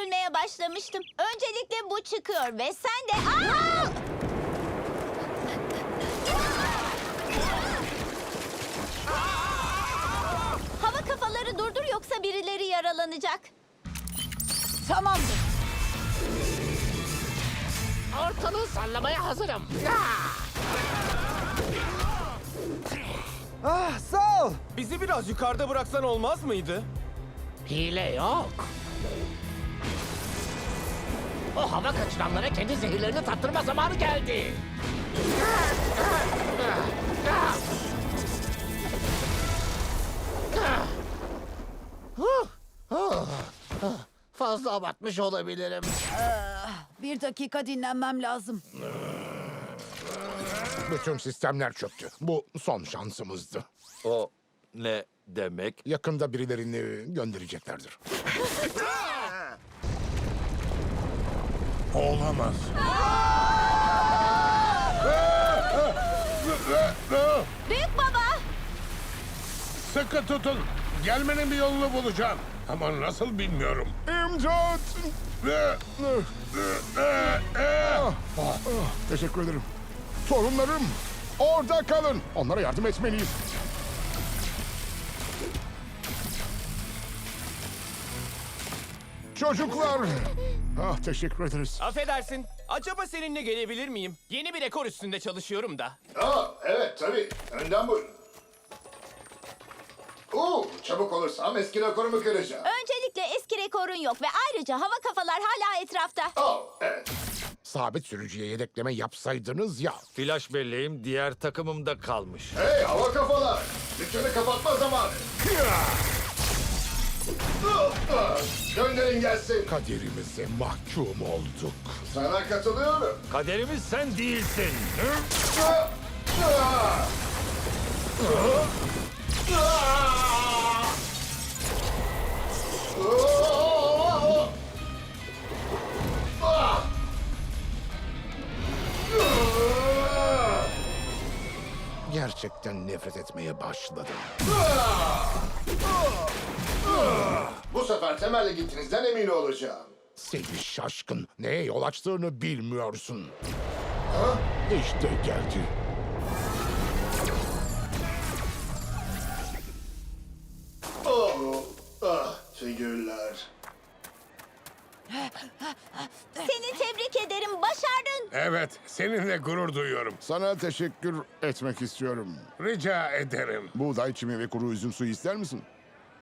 üzülmeye başlamıştım. Öncelikle bu çıkıyor ve sen de... Aa! Hava kafaları durdur yoksa birileri yaralanacak. Tamamdır. Ortalığı sallamaya hazırım. Ah sağ ol. Bizi biraz yukarıda bıraksan olmaz mıydı? Hile yok. O hava kaçıranlara kendi zehirlerini tattırma zamanı geldi. Fazla abartmış olabilirim. Bir dakika dinlenmem lazım. Bütün sistemler çöktü. Bu son şansımızdı. O ne demek? Yakında birilerini göndereceklerdir. Olamaz. Büyük baba! Sıkı tutun. Gelmenin bir yolunu bulacağım. Ama nasıl bilmiyorum. İmdat! Teşekkür ederim. Torunlarım, orada kalın. Onlara yardım etmeliyiz. Çocuklar! Ah, teşekkür ederiz. Affedersin. Acaba seninle gelebilir miyim? Yeni bir rekor üstünde çalışıyorum da. Aa, evet tabii. Önden buyurun. Oo, çabuk olursam eski rekorumu kıracağım. Öncelikle eski rekorun yok ve ayrıca hava kafalar hala etrafta. Oh, evet. Sabit sürücüye yedekleme yapsaydınız ya. Flash belleğim diğer takımımda kalmış. Hey hava kafalar! Dükkanı kapatma zamanı. Gelsin. Kaderimize mahkum olduk. Sana katılıyorum. Kaderimiz sen değilsin. Gerçekten nefret etmeye başladım. Bu sefer temelli gittiğinizden emin olacağım. Seni şaşkın. Neye yol açtığını bilmiyorsun. Ha? İşte geldi. Oh, ah, figürler. Seni tebrik ederim, başardın. Evet, seninle gurur duyuyorum. Sana teşekkür etmek istiyorum. Rica ederim. Buğday, çimi ve kuru üzüm suyu ister misin?